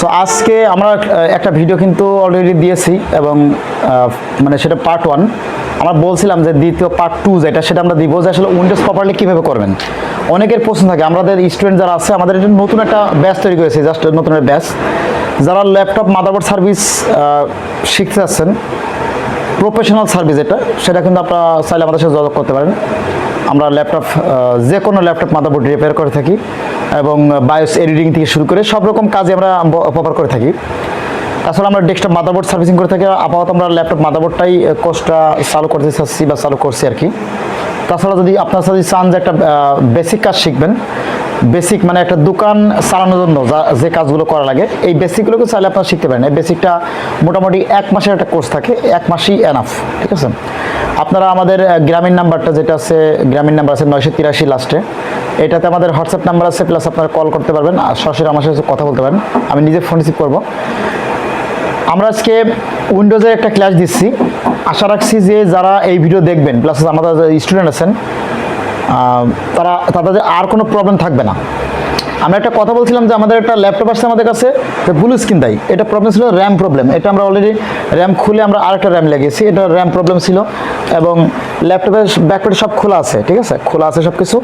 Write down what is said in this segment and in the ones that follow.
So আজকে আমরা একটা ভিডিও কিন্তু অলরেডি দিয়েছি এবং মানে সেটা পার্ট ওয়ান আমরা বলছিলাম যে দ্বিতীয় পার্ট টু যেটা, সেটা আমরা দিব যে আসলে উইন্ডোজ প্রপারলি কীভাবে করবেন। অনেকের প্রশ্ন থাকে, আমাদের স্টুডেন্ট যারা আছে, আমাদের এটা নতুন একটা ব্যাচ তৈরি করেছে জাস্ট নতুন একটা ব্যাচ যারা ল্যাপটপ মাদারবোর্ড সার্ভিস শিখতে যাচ্ছেন প্রফেশনাল সার্ভিস এটা, সেটা কিন্তু আপনারা চাইলে আমাদের সাথে যোগাযোগ করতে পারেন। আমরা ল্যাপটপ যে কোনো ল্যাপটপ মাদারবোর্ড রিপেয়ার করে থাকি। এবং বায়োস এডিটিং থেকে শুরু করে সব রকম কাজে আমরা ব্যবহার করে থাকি। তাছাড়া আমরা ডেস্কটপ মাদারবোর্ড সার্ভিসিং করে থাকি। আপাতত আমরা ল্যাপটপ মাদারবোর্ডটাই কোর্সটা চালু করতে চাচ্ছি বা চালু করছি আর কি। তাছাড়া যদি আপনার সাথে চান যে একটা বেসিক কাজ শিখবেন বেসিক মানে একটা দোকান চালানোর জন্য যা কাজগুলো করা লাগে, এই বেসিকগুলোকে চাইলে আপনারা শিখতে পারেন। এই বেসিকটা মোটামুটি এক মাসের একটা কোর্স থাকে, এক মাসই এনাফ ঠিক আছে? আপনারা আমাদের গ্রামীণ নাম্বারটা যেটা আছে, গ্রামীণ নাম্বার আছে নয়শো তিরাশি লাস্টে এটাতে আমাদের হোয়াটসঅ্যাপ নাম্বার আছে প্লাস আপনারা কল করতে পারবেন, আর সরাসরি আমার সাথে কথা বলতে পারেন। আমি নিজে ফোন রিসিভ করব। আমরা আজকে উইন্ডোজের একটা ক্লাস দিচ্ছি। আশা রাখছি যে যারা এই ভিডিও দেখবেন প্লাস আমাদের স্টুডেন্ট আছেন তারা তাদের আর কোনো প্রবলেম থাকবে না। আমরা একটা কথা বলছিলাম যে আমাদের একটা ল্যাপটপ আসছে আমাদের কাছে ব্লু স্ক্রিন দেয় এটা প্রবলেম ছিল র্যাম প্রবলেম এটা আমরা অলরেডি র্যাম খুলে আমরা আরেকটা র্যাম লাগিয়েছি। এটা র্যাম প্রবলেম ছিল এবং ল্যাপটপের ব্যাকপ্যাটে সব খোলা আছে, ঠিক আছে? খোলা আছে সব কিছু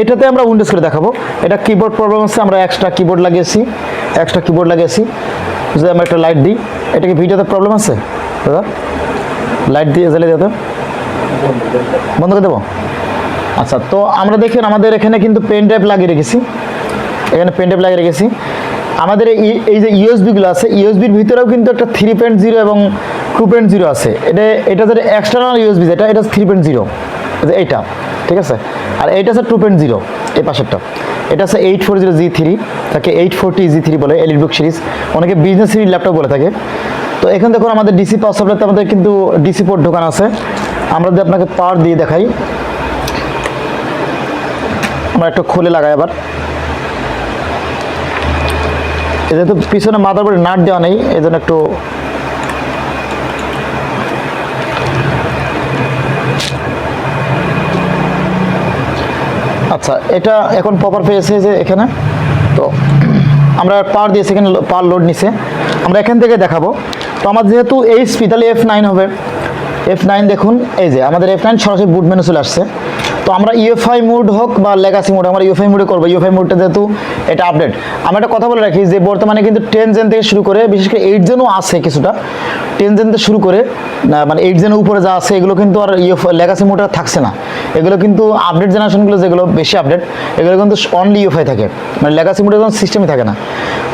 এটাতে আমরা উইন্ডোজ করে দেখাবো। এটা কিবোর্ড প্রবলেম আছে আমরা এক্সট্রা কিবোর্ড লাগিয়েছি। এক্সট্রা কিবোর্ড লাগিয়েছি। যদি আমরা একটা লাইট দিই, এটা কি ভিডিওতে প্রবলেম আছে? দাদা লাইট দিয়ে জ্বালিয়ে দিতে বন্ধ করে দেবো? আচ্ছা তো আমরা দেখেন আমাদের এখানে কিন্তু পেন ড্রাইভ লাগিয়ে রেখেছি। এখানে পেন ড্রাইভ লাগিয়ে রেখেছি। আমাদের এই যে ইউএসবিগুলো আছে ইউএসবির ভিতরেও কিন্তু একটা থ্রি পয়েন্ট জিরো এবং টু পয়েন্ট জিরো আছে। এটা এটা যেটা এক্সটার্নাল ইউএসবি যেটা, এটা থ্রি পয়েন্ট জিরো এইটা, ঠিক আছে? আর এইটা আছে টু পয়েন্ট জিরো এই পাশেরটা। এটা আছে eight four zero G three তাকে এইট ফোরটি জি থ্রি বলে এলিট বুক সিরিজ অনেকে বিজনেস সিরিজ ল্যাপটপ বলে থাকে। তো এখানে দেখুন আমাদের ডিসি পাওয়ার সাপ্লাইতে আমাদের কিন্তু ডিসি পোর্ট ঢোকান আছে। আমরা যদি আপনাকে পাওয়ার দিয়ে দেখাই আমরা একটু খুলে লাগাই আবার। এটা তো পিছনে মাদারবোর্ডে নাট দেওয়া নেই, এই জন্য একটু আচ্ছা এটা এখন প্রপার পেয়েছে যে এখানে। তো আমরা পাওয়ার দিয়েছি এখানে পাওয়ার লোড নিছে। আমরা এখান থেকে দেখাবো। তো আমার যেহেতু এইচপি তাহলে এফ নাইন হবে। এফ নাইন দেখুন, এই যে আমাদের এফ নাইন সরাসরি বুট মেনু চলে আসছে। তো আমরা ইউএফআই মুড হোক বা লেগাসি মুড আমরা ইউএফআই মুডে করব। ইউএফআই মুডটা যেহেতু এটা আপডেট আমরা একটা কথা বলে রাখি যে, বর্তমানে কিন্তু টেন জেন থেকে শুরু করে, বিশেষ করে এইট জেনও আছে কিছুটা। টেন জেন থেকে শুরু করে মানে এইট জেনের উপরে যা আছে, এগুলো কিন্তু আর ইউএফ লেগাসি মুডে থাকছে না। এগুলো কিন্তু আপডেট জেনারেশনগুলো যেগুলো বেশি আপডেট এগুলো কিন্তু অনলি ইউএফআই থাকে। মানে লেগাসি মুডে কোনো সিস্টেমই থাকে না।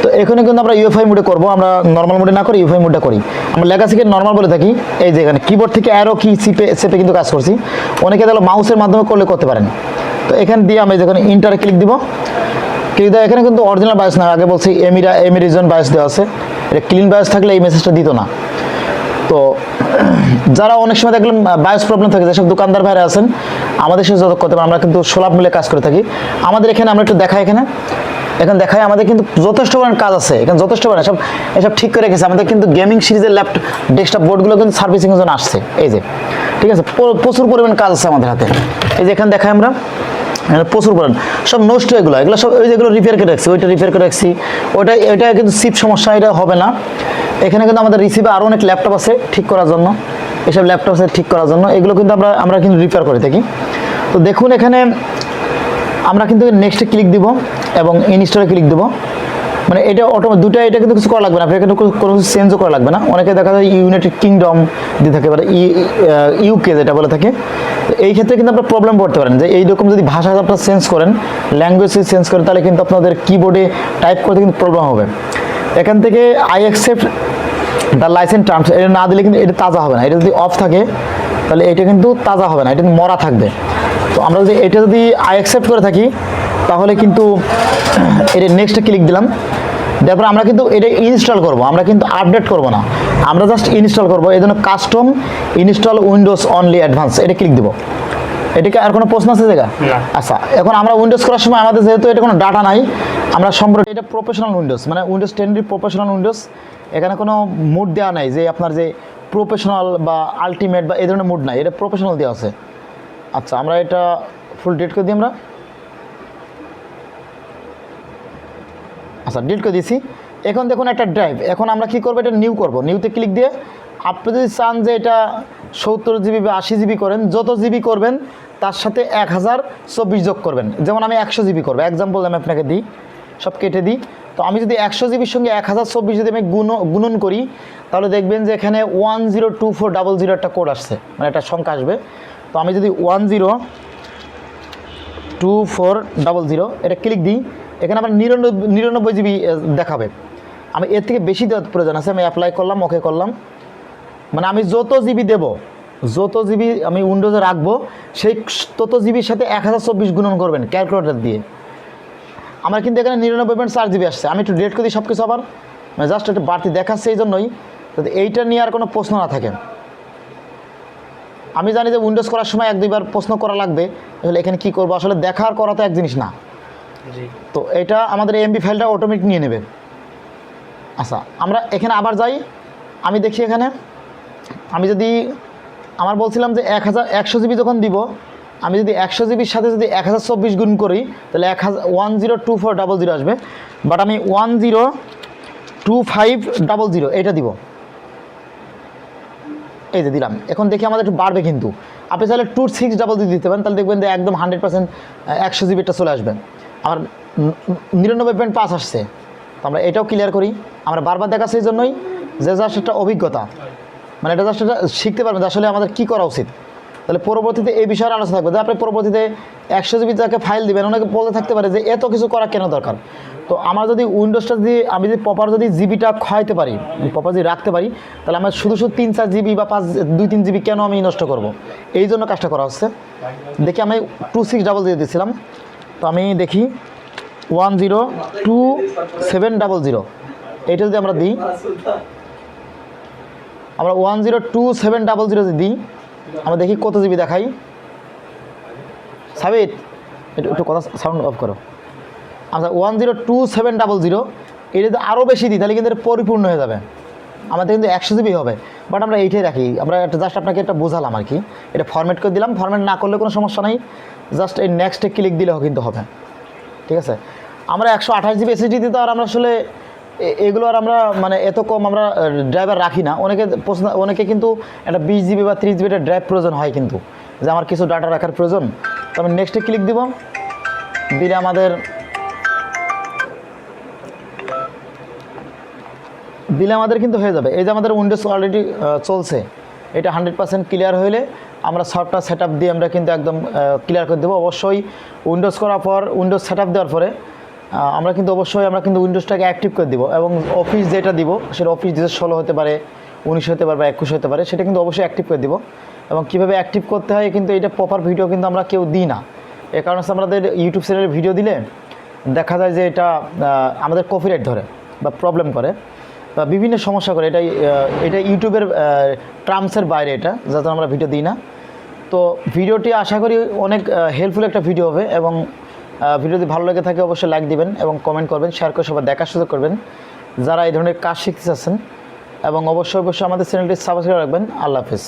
তো এখানে কিন্তু আমরা ইউএফআই মুডে করব, আমরা নর্মাল মুডে না করি ইউএফআই মুডটা করি। আমরা লেগাসিকে নর্মাল বলে থাকি। এই যে এখানে কিবোর্ড থেকে অ্যারো কি চিপে চেপে কিন্তু কাজ করছি। অনেকে তাহলে মাউসের মাধ্যমে করলে করতে পারেন। তো এখানে দিয়ে আমি যখন ইন্টার ক্লিক দিব ক্লিক দেওয়া এখানে কিন্তু অরিজিনাল বায়োস না, আগে বলছি এমিরা এমি রিজন বায়োস দেওয়া আছে। এটা ক্লিন বায়োস থাকলে এই মেসেজটা দিত না। তো যারা অনেক সময় দেখলাম বায়োস প্রবলেম থাকে, যেসব দোকানদার ভাইরা আছেন, আমাদের সাথে যত করতে পারেন, আমরা কিন্তু সোলাপ মিলে কাজ করে থাকি। আমাদের এখানে আমরা একটু দেখাই এখানে। এখানে দেখাই, আমাদের কিন্তু যথেষ্ট পরিমাণ কাজ আছে। এখানে যথেষ্ট পরিমাণ সব এসব ঠিক করে রেখেছে আমাদের কিন্তু গেমিং সিরিজের ল্যাপটপ ডেস্কটপ বোর্ডগুলো কিন্তু সার্ভিসিংয়ের জন্য আসছে। এই যে, ঠিক আছে? প্রচুর পরিমাণ কাজ আছে আমাদের হাতে। এই যে এখানে দেখাই আমরা। প্রচুর পরিমাণ। সব নষ্ট এগুলো। এগুলো সব ওই যেগুলো রিপেয়ার করে রাখছি, ওইটা রিপেয়ার করে রাখছি। ওইটা এটা কিন্তু সিপ সমস্যা, এটা হবে না। এখানে কিন্তু আমাদের রিসিভে আরও অনেক ল্যাপটপ আছে ঠিক করার জন্য। এসব ল্যাপটপ আছে ঠিক করার জন্য। এগুলো কিন্তু আমরা আমরা কিন্তু রিপেয়ার করে থাকি। তো দেখুন এখানে আমরা কিন্তু নেক্সটে ক্লিক দিব। এবং ইনস্টলে ক্লিক দেবো। মানে এটা অটো দুটো এটা কিন্তু কিছু করা লাগবে না। আপনার কিন্তু কোনো- কিছু চেঞ্জও করা লাগবে না। অনেকে দেখা যায় ইউনাইটেড কিংডম দিয়ে থাকে মানে ইউকে যেটা বলে থাকে। এই ক্ষেত্রে কিন্তু আপনার প্রবলেম পড়তে পারেন যে এইরকম যদি ভাষা আপনার চেঞ্জ করেন ল্যাঙ্গুয়েজ চেঞ্জ করেন, তাহলে কিন্তু আপনাদের কিবোর্ডে টাইপ করতে কিন্তু প্রবলেম হবে। এখান থেকে I accept the license terms এটা না দিলে কিন্তু এটা তাজা হবে না। এটা যদি অফ থাকে, তাহলে এটা কিন্তু তাজা হবে না। এটা কিন্তু মরা থাকবে। তো আমরা যদি এটা যদি আই অ্যাকসেপ্ট করে থাকি তাহলে কিন্তু এটা নেক্সটে ক্লিক দিলাম। তারপর আমরা কিন্তু এটা ইনস্টল করব। আমরা কিন্তু আপডেট করব না। আমরা জাস্ট ইনস্টল করব। এই জন্য custom install Windows only advance এটা ক্লিক দিব। এটাকে আর কোনো প্রশ্ন আছে জায়গা? না। আচ্ছা এখন আমরা উইন্ডোজ করার সময় আমাদের যেহেতু এটা কোনো ডাটা নাই আমরা সম্পর্কে এটা প্রফেশনাল উইন্ডোজ মানে উইন্ডোজ টেনের প্রফেশনাল উইন্ডোজ এখানে কোনো মুড দেওয়া নাই যে আপনার যে প্রফেশনাল বা আলটিমেট বা এই ধরনের মুড নাই। এটা প্রফেশনাল দেওয়া আছে। আচ্ছা আমরা এটা ফুল ডেট করে দিই আমরা। আচ্ছা ডিলিট করে দিয়েছি। এখন দেখুন একটা ড্রাইভ এখন আমরা কি করব? এটা নিউ করব। নিউতে ক্লিক দিয়ে আপনি যদি চান যে এটা সত্তর জিবি বা আশি জিবি করেন, যত জিবি করবেন, তার সাথে এক হাজার চব্বিশ যোগ করবেন। যেমন আমি একশো জিবি করব। এক্সাম্পল আমি আপনাকে দিই। সব কেটে দিই। তো আমি যদি একশো জিবির সঙ্গে এক হাজার চব্বিশ যদি আমি গুণ, গুণন করি, তাহলে দেখবেন যে এখানে one zero two four double zero একটা কোড আসছে। মানে একটা সংখ্যা আসবে। তো আমি যদি one zero two four double zero এটা ক্লিক দিই। এখানে আমার নিরানব্বই নিরানব্বই জিবি দেখাবে। আমি এর থেকে বেশি দেওয়ার প্রয়োজন আছে, আমি অ্যাপ্লাই করলাম ওকে করলাম। মানে আমি যত জিবি দেবো, যত জিবি আমি উইন্ডোজে রাখব, সেই তত জিবির সাথে এক হাজার চব্বিশ গুণন করবেন ক্যালকুলেটর দিয়ে। আমার কিন্তু এখানে নিরানব্বই পয়েন্ট চার জিবি আসছে। আমি একটু ডেট করে দিই সব কিছু আবার। মানে জাস্ট একটু বাড়তি দেখাচ্ছে এই জন্যই। এইটা নিয়ে আর কোনো প্রশ্ন না থাকে। আমি জানি যে উইন্ডোজ করার সময় এক দুইবার প্রশ্ন করা লাগবে। তাহলে এখানে কী করব? আসলে দেখার করা তো এক জিনিস না। তো এটা আমাদের এমবি ফাইলটা অটোমেটিক নিয়ে নেবে। আচ্ছা আমরা এখানে আবার যাই। আমি দেখি এখানে। আমি যদি, আমার বলছিলাম যে এক হাজার একশো জিবি যখন দিব, আমি যদি একশো জিবির সাথে যদি এক হাজার চব্বিশ গুণ করি, তাহলে এক হাজার one zero two four double zero আসবে। বাট আমি one zero two five double zero এটা দিব। এই যে দিলাম। এখন দেখি আমাদের একটু বাড়বে কিন্তু। আপনি চাইলে টু সিক্স ডাবল যদি দিতে পারেন, তাহলে দেখবেন যে একদম হান্ড্রেড পার্সেন্ট একশো জিবিটা চলে আসবে। আমার নিরানব্বই পয়েন্ট পাঁচ আসছে। তো আমরা এটাও ক্লিয়ার করি। আমরা বারবার দেখাচ্ছি এই জন্যই যে জাস্ট একটা অভিজ্ঞতা। মানে এটা জাস্ট এটা শিখতে পারবেন আসলে আমাদের কী করা উচিত। তাহলে পরবর্তীতে এই বিষয়ে আলোচনা থাকবে। যে আপনি পরবর্তীতে একশো জিবি যাকে ফাইল দিবেন, অনেকে বলতে থাকতে পারে যে এত কিছু করা কেন দরকার? তো আমার যদি উইন্ডোজটা যদি আমি যদি প্রপার যদি জিবিটা খাওয়াইতে পারি প্রপার যদি রাখতে পারি, তাহলে আমার শুধু শুধু তিন চার জিবি বা পাঁচ, দুই তিন জিবি কেন আমি নষ্ট করব? এই জন্য কাজটা করা হচ্ছে। দেখি আমি টু সিক্স ডাবল দিয়ে দিয়েছিলাম তো আমি দেখি one zero two seven double zero. এইটা যদি আমরা দিই, আমরা one zero two seven double zero যদি দিই, আমরা দেখি কত জিবি দেখাই। সাবিত, একটু একটু কথা সাউন্ড অফ করো। আচ্ছা one zero two seven double zero, এটা যদি আরও বেশি দিই, তাহলে কিন্তু এটা পরিপূর্ণ হয়ে যাবে। আমাদের কিন্তু একশো জিবি হবে। বাট আমরা এইটাই রাখি। আমরা জাস্ট আপনাকে একটা বোঝালাম আর কি এটা ফরম্যাট করে দিলাম। ফরম্যাট না করলে কোনো সমস্যা নেই। জাস্ট এই নেক্সটে ক্লিক দিলেও কিন্তু হবে। ঠিক আছে? আমরা একশো আঠাশ জিবি এসএসডি দিতে আর আমরা আসলে এগুলো আর আমরা মানে এত কম আমরা ড্রাইভার রাখি না। অনেকে প্রশ্ন, অনেকে কিন্তু একটা বিশ জিবি বা ত্রিশ জিবি একটা ড্রাইভ প্রয়োজন হয় কিন্তু। যে আমার কিছু ডাটা রাখার প্রয়োজন। তো আমি নেক্সটে ক্লিক দিব। দিলে আমাদের দিলে আমাদের কিন্তু হয়ে যাবে। এই যে আমাদের উইন্ডোজ অলরেডি চলছে, এটা হান্ড্রেড পার্সেন্ট ক্লিয়ার হলে আমরা সফটওয়্যার সেট দিয়ে আমরা কিন্তু একদম ক্লিয়ার করে দেবো। অবশ্যই উইন্ডোজ করার পর উইন্ডোজ সেট দেওয়ার পরে আমরা কিন্তু অবশ্যই আমরা কিন্তু উইন্ডোজটাকে অ্যাক্টিভ করে দিব এবং অফিস যেটা দিব, সেটা অফিস যে ষোলো হতে পারে, উনিশ হতে পারে বা একুশ হতে পারে, সেটা কিন্তু অবশ্যই অ্যাক্টিভ করে দিব। এবং কীভাবে অ্যাক্টিভ করতে হয়, কিন্তু এটা প্রপার ভিডিও কিন্তু আমরা কেউ দিই না। এ কারণে আমাদের ইউটিউব চ্যানেলে ভিডিও দিলে দেখা যায় যে এটা আমাদের কপিরাইট ধরে বা প্রবলেম করে। বিভিন্ন সমস্যা করে, এটাই এটা ইউটিউবের টার্মসের বাইরে এটা যাতে আমরা ভিডিও দিই না। তো ভিডিওটি আশা করি অনেক হেল্পফুল একটা ভিডিও হবে এবং ভিডিওটি ভালো লেগে থাকে অবশ্যই লাইক দিবেন এবং কমেন্ট করবেন শেয়ার করে সবাই দেখার সুযোগ করবেন। যারা এই ধরনের কাজ শিখতে চাচ্ছেন এবং অবশ্যই অবশ্যই আমাদের চ্যানেলটি সাবস্ক্রাইব রাখবেন। আল্লাহ হাফিজ।